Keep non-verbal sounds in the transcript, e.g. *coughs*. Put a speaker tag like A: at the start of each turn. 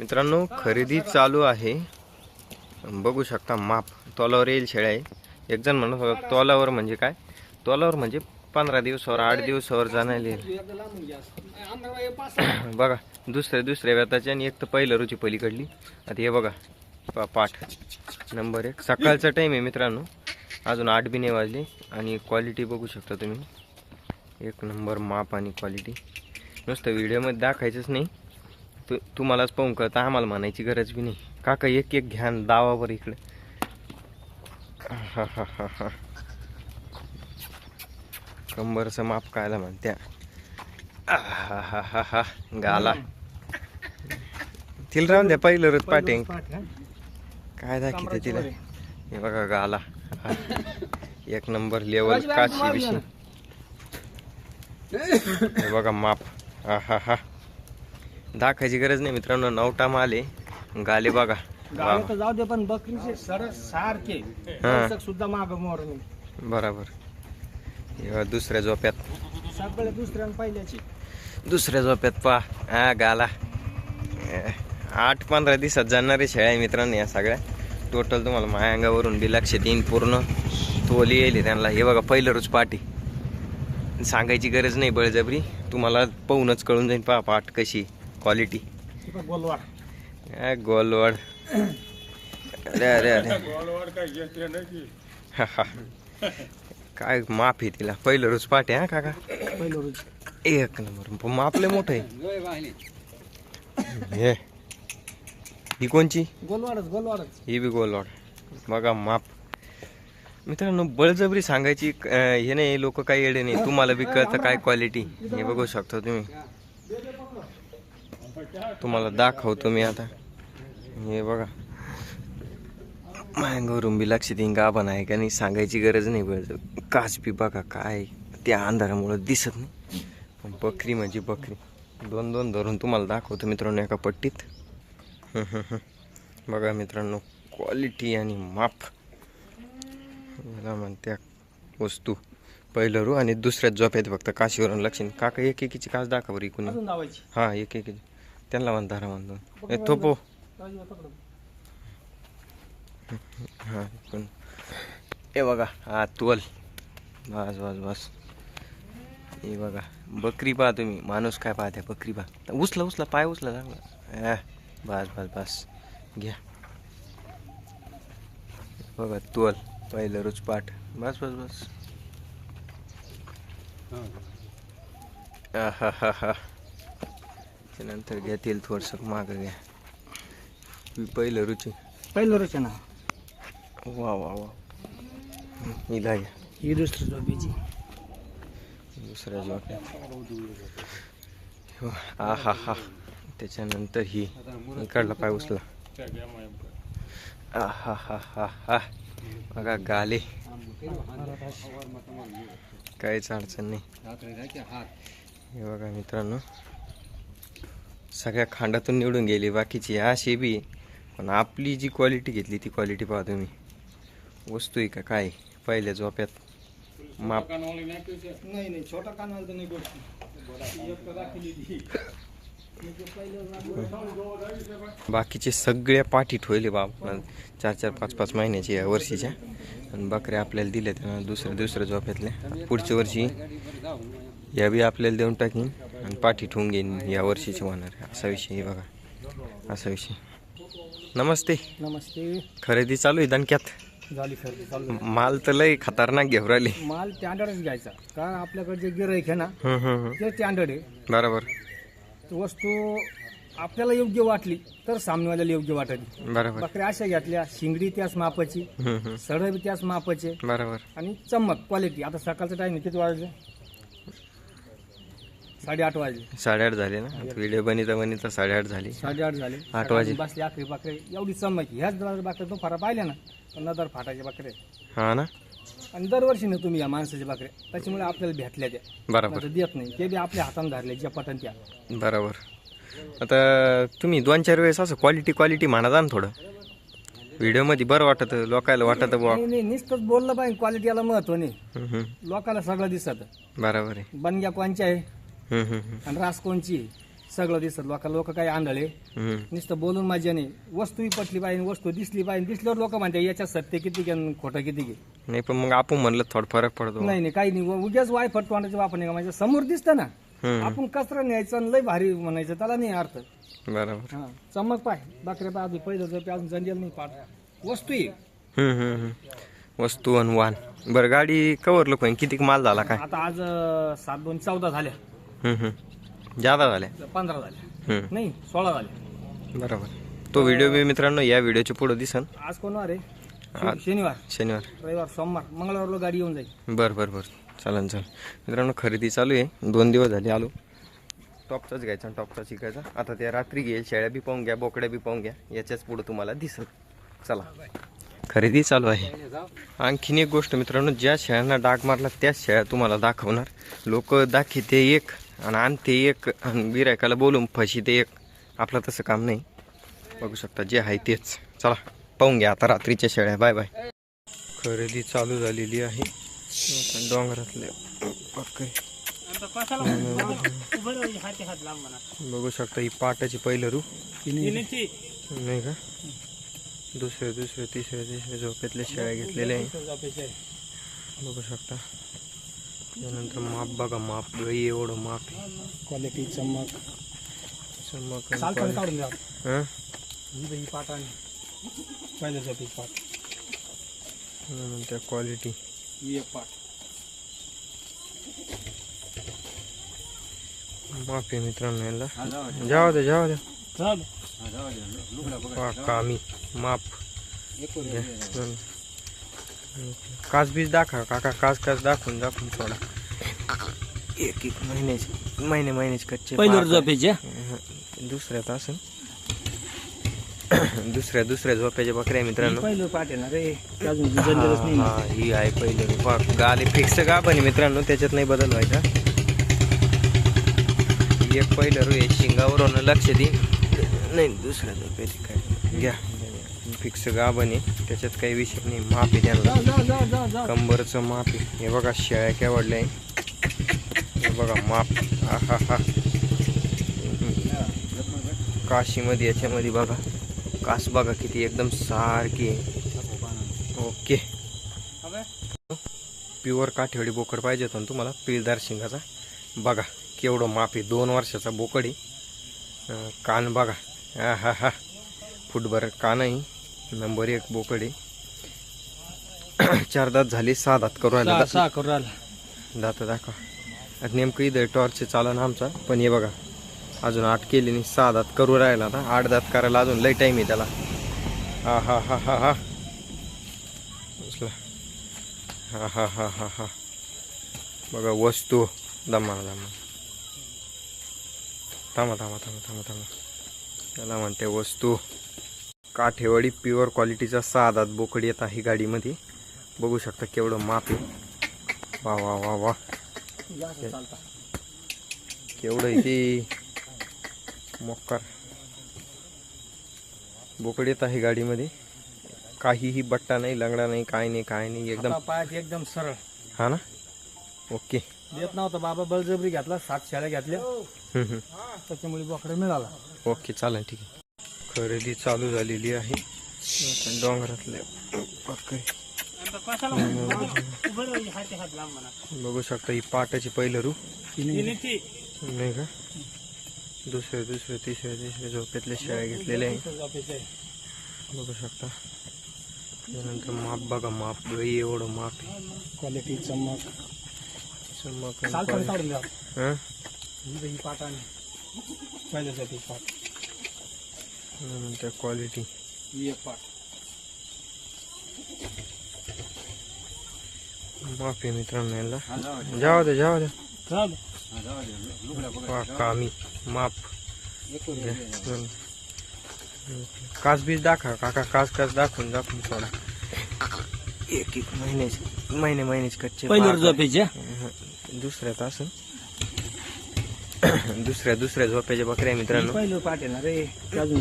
A: मित्रांनो खरेदी चालू आहे. बघू शकता माप. तोलावर येईल शेळ्या आहे एक जण म्हणत होता तोलावर म्हणजे काय? तोलावर म्हणजे पंधरा दिवसावर आठ दिवसावर जाण्याला येईल. *clears throat* बघा दुसऱ्या दुसऱ्या व्यताची आणि एक तर पहिलं रुची पलीकडली. आता हे बघा पा पाठ. नंबर एक. सकाळचा टाईम आहे मित्रांनो. अजून आठ बिने वाजले. आणि क्वालिटी बघू शकता तुम्ही. एक नंबर माप आणि क्वालिटी नुसतं व्हिडिओमध्ये दाखायचंच नाही. तू तुम्हालाच पाहून कळतं आम्हाला म्हणायची गरज बी नाही. काका एक एक घ्या आणि दावावर इकडे. हा हा हा हा. कंबरचं माप कायला म्हणत्या. हा हा हा हा गाला. तिला राहून द्या पहिलं रथ पाटे काय दाखवते तिला? हे बघा गाला. एक नंबर लेवल काशी विषय. हे बघा माप. हा हा हा. दाखायची गरज नाही मित्रांनो नवटा माले गाले बघा.
B: तर जाऊ दे पण बकरीचे सारखे.
A: हा.
B: सुद्धा माग मोर
A: बराबर. हे दुसऱ्या झोप्यात.
B: सगळे दुसऱ्या पहिल्याची.
A: दुसऱ्या झोप्यात पा हा गाला. आठ पंधरा दिवसात जाणारे शेळ्या मित्रांनो या सगळ्या. टोटल तुम्हाला माझ्या अंगावरून बी लक्षात येईन पूर्ण. तोली येईल त्यांना. हे बघा पहिलं रोज पाठी. सांगायची गरज नाही बळजबरी. तुम्हाला पाहूनच कळून जाईल पहा पाठ कशी. क्वालिटी
B: बोलवाड
A: गोलवाड. अरे अरे अरे. काय माफ आहे तिला. पहिलं रोज पाठ आहे हा काका?
B: पहिलं रोज.
A: एक नंबर. पण मापले मोठं आहे. हे. ही कोणची?
B: गोलवाडच गोलवाडच.
A: ही बी गोलवाड. बघा माप. मित्रांनो बळजबरी सांगायची हे नाही लोक काही येडे नाही. तुम्हाला बी कळतं काय क्वालिटी हे बघू शकता तुम्ही. तुम्हाला दाखवतो मी आता. हे बघा. बी लक्ष देईन गाभण आहे का नाही सांगायची गरज नाही बळजबरी काच बी बघा काय त्या अंधारामुळं दिसत नाही. पण बकरी म्हणजे बकरी. दोन दोन धरून तुम्हाला दाखवतो मित्रांनो एका पट्टीत. *laughs* बघा मित्रांनो क्वालिटी आणि माप. याला म्हणत्या वस्तू. पहिलं रू आणि दुसऱ्याच झोप फक्त काशीवरून लक्ष नाही. काका एक एकीची काच दाखवा इकून हां एक एकीची. त्यांना म्हणता रा म्हणतो ए थोपो हां इकून ए बघा हा तुवल बस बस बस. हे बघा बकरी पहा तुम्ही. माणूस काय पाहते बकरी पहा. उचला उचला पाय उचला चांगला. बस बस बस. घ्या. बघा तुवल पहिलं रोज पाठ. बस बस बस. आहाहाहा. त्यानंतर घ्या तेल थोडंसं मागं घ्या. ही पहिलं रुची.
B: पहिलं रोज आहे ना.
A: वा वा वा. हिला घ्या.
B: ही दुसरी झोपीची.
A: दुसऱ्या जोक्यात हा हा हा. त्याच्यानंतर ही. इकडला पाय उचला. आ हा हा हा हा. बघा गाले. काहीच अडचण नाही. हे बघा मित्रांनो. सगळ्या खांडातून निवडून गेली बाकीची अशी बी. पण आपली जी क्वालिटी घेतली ती क्वालिटी पहा तुम्ही. वस्तू आहे का काय? पहिल्या झोप्यात माप.
B: नाही नाही छोटा तर नाही
A: बाकीचे सगळ्या पाठी ठेवले बाप. चार चार पाच पाच महिन्याच्या या वर्षीच्या. आणि बकऱ्या आपल्याला दिल्या त्या दुसऱ्या दुसऱ्या झोप्यातल्या. पुढच्या वर्षी या बी आपल्याला देऊन टाकीन. आणि पाठी ठेवून घेईन या वर्षीचे होणार असा विषय आहे बघा. असा विषय नमस्ते.
B: नमस्ते.
A: खरेदी चालू आहे दणक्यात.
B: झाली खरेदी चालू
A: माल तर लय खतरनाक घेऊ राहिले.
B: माल स्टँडर्डच घ्यायचा. कारण आपल्याकडे जे गिराईक आहे ना
A: हम्म, हम्म, हम्म.
B: ते स्टँडर्ड आहे.
A: बरोबर.
B: ती वस्तू आपल्याला योग्य वाटली तर सामनेवाल्याला योग्य वाटली.
A: बरोबर.
B: बकऱ्या अशा घेतल्या शिंगडी त्याच मापाची
A: हम्म,
B: त्याच मापाचे.
A: बरोबर.
B: आणि चमक क्वालिटी आता सकाळचा टाइम किती वाजले? साडेआठ वाजले.
A: साडेआठ झाले ना? व्हिडिओ बनिता बनिता साडेआठ झाली.
B: साडेआठ झाले.
A: आठ वाजले.
B: बसले आखरी बकरे. एवढी चमक ह्याच दर बकऱ्या तो फरा पाहिल्या ना? पण नदर फाटाचे बकरे.
A: हा ना?
B: आणि दरवर्षी ना तुम्ही या माणसाचे बकरे. त्याच्यामुळे आपल्याला भेटल्या त्या.
A: बरोबर.
B: देत नाही. ते बी आपल्या हाताने धरले ज्या पटन त्या.
A: बरोबर. आता तुम्ही दोन चार वेळेस असं क्वालिटी क्वालिटी म्हणा ना थोडं. व्हिडिओमध्ये बरं वाटत लोकायला वाटत बुवा.
B: नाही नाही नुसतंच बोललं पाहिजे क्वालिटीला महत्त्व नाही. लोकाला सगळं दिसत.
A: बरोबर आहे.
B: बनग्या कोणची आहे. आणि रास कोणची आहे. सगळं दिसत. लोक लोक काही आंधळे. नुसतं बोलून माझ्या नाही. वस्तू पटली पाहिजे वस्तू दिसली पाहिजे. दिसल्यावर लोक म्हणते याच्यात सत्य किती घे आणि खोटं किती घे.
A: नाही पण मग आपण म्हणलं थोडा फरक पडतो.
B: नाही नाही काही नाही. उद्याच वाय फट तोंडाचे वापर नाही का? म्हणजे समोर दिसतं ना.
A: हम्म.
B: आपण कचरा न्यायचं आणि लय भारी म्हणायचं. त्याला नाही अर्थ.
A: बरोबर.
B: हा चमक पाय. बकऱ्या पाय अजून पहिलं जर अजून जंजल नाही पाठ वस्तू आहे.
A: हम्म, हम्म, हम्म. वस्तू आणि वाहन बरं गाडी कवर लोक किती माल झाला काय?
B: आता आज अं, सात दोन चौदा झाल्या.
A: जादा झाल्या
B: पंधरा झाल्या. नाही सोळा झाल्या
A: बरोबर. तो व्हिडिओ बी मित्रांनो या व्हिडिओच्या पुढे दिसन.
B: आज कोण वार आहे
A: आज.
B: शनिवार.
A: शनिवार.
B: रविवार सोमवार. मंगळवारला गाडी येऊन जाईल.
A: बरं बरं बरं. चालेल चालेल मित्रांनो खरेदी चालू आहे. दोन दिवस झाले आलो. टॉपचाच घ्यायचा आणि टॉपचा शिकायचा. आता त्या रात्री घेईल शेळ्या बी पाहून घ्या बोकड्या बी पाहून घ्या. याच्याच पुढे तुम्हाला दिसत चला. खरेदी चालू आहे. आणखीन एक गोष्ट मित्रांनो ज्या शेळ्यांना डाग मारला त्याच शेळ्या तुम्हाला दाखवणार. लोक दाखवते एक. आणि आणते एक आणि गिरायकाला बोलून फशी ते एक. आपलं तसं काम नाही. बघू शकता जे आहे तेच. चला पाहून घ्या आता रात्रीच्या शेळ्या. Bye bye. खरेदी चालू झालेली आहे. डोंगरातले बघू शकता ही पाटाची पहिलं रू नाही का? दुसरे दुसरे तिसरे तिसरे झोपेतले शेळ्या घेतलेले आहे. बघू शकता. त्यानंतर माप बघा माप गई एवढं माप आहे.
B: क्वालिटी चमक.
A: चमक आणि
B: चालतं
A: quality.
B: काढून द्या.
A: हं?
B: ही ही पाट आणि पहिलं जाते पाट.
A: त्यानंतर क्वालिटी
B: ही एक पाट.
A: माप आहे मित्रांनो याला. जाऊ दे. जाऊ दे
B: चाल.
A: पहा, कामी माप. घ्या. काच बीज दाखवा काका काच काच दाखवून दाखवून सोडा एक एक महिन्याचे महिने महिन्याचे कच्चे
B: पहिलं
A: पाक.
B: झोपेच्या.
A: दुसऱ्यात असं *coughs* दुसऱ्या दुसऱ्या झोप्याच्या बकऱ्या मित्रांनो.
B: पहिलं ना रे अजून
A: हा, हा, आहे पहिले. पहा, गाले फिक्स का पण आहे मित्रांनो त्याच्यात नाही बदल व्हायचा. एक पहिलं रू आहे शिंगावरून लक्ष दे. नाही दुसऱ्या झोप्याची काय. घ्या. फिक्स गाभण आहे. त्याच्यात काही विषय नाही. माप आहे त्यांना. कंबरचं माप आहे. हे बघा शेळ्या काय वाढल्या. हे बघा माप. हा हा. हा काशीमध्ये याच्यामध्ये बघा. कास बघा किती एकदम सारखी आहे. ओके. प्युअर काठेवाडी बोकड पाहिजे होता ना तुम्हाला पिळदार शिंगाचा. बघा केवढं माप आहे. दोन वर्षाचा बोकड आहे. कान बघा. हा हा हा. फुटभर कान आहे. नंबर एक बोकड. चार दात झाले सहा दात करू राहिला.
B: सहा करू राहिला.
A: दात दाखवा. आता नेमकं इथं टॉर्च चालन आमचा. पण हे बघा अजून आठ केली नाही सहा दात करू राहिला आता. आठ दात करायला अजून लई टाईम आहे त्याला. हा हा हा हा हा. हा हा हा हा हा. बघा वस्तू. दमा दमा. थांबा थांबा थांबा थांबा थांबा. त्याला म्हणते वस्तू. काठेवाडी प्युअर क्वालिटीचा सहा दात बोकड येत आहे गाडीमध्ये. बघू शकता केवढं माप आहे. वा वा वा वा. केवढं ते. मोक्कार. बोकड येत आहे गाडीमध्ये. काहीही बट्टा नाही लंगडा नाही काय नाही काय नाही एकदम.
B: एकदम पायात एकदम सरळ.
A: हा ना? ओके.
B: देत नव्हता बाबा बळजबरी घेतला सात शेळ्या घेतल्या. त्याच्यामुळे बोकडा मिळाला.
A: ओके चालेल ठीक आहे. खरेदी चालू झालेली आहे. डोंगरातले बघू शकता ही पाटाची पहिलं रू नाही का? दुसरे दुसरे तिसरे तिसरे झोपेतले शेळ्या घेतलेले आहे बघू शकता. त्यानंतर माप बघा माप. गई एवढं माप
B: क्वालिटी चमक.
A: चमक
B: पाट आणि. पहिलं जाते पाट.
A: त्यानंतर क्वालिटी
B: ही एक पाट
A: माप आहे मित्रांनो यांना जाऊ दे जाऊ दे
B: चाल
A: पहा, कामी माप घ्या. हं. काच बीज दाखवा काका काच काच दाखवून दाखवून सोडा एक एक महिन्याचे महिने महिन्याचे कच्चे
B: पहिलं
A: पाक.
B: झोपेच्या
A: हं. दुसऱ्यात असं दुसऱ्या दुसऱ्या झोप्याच्या बकऱ्या मित्रांनो
B: पहिलं पाट आहे ना रे ते अजून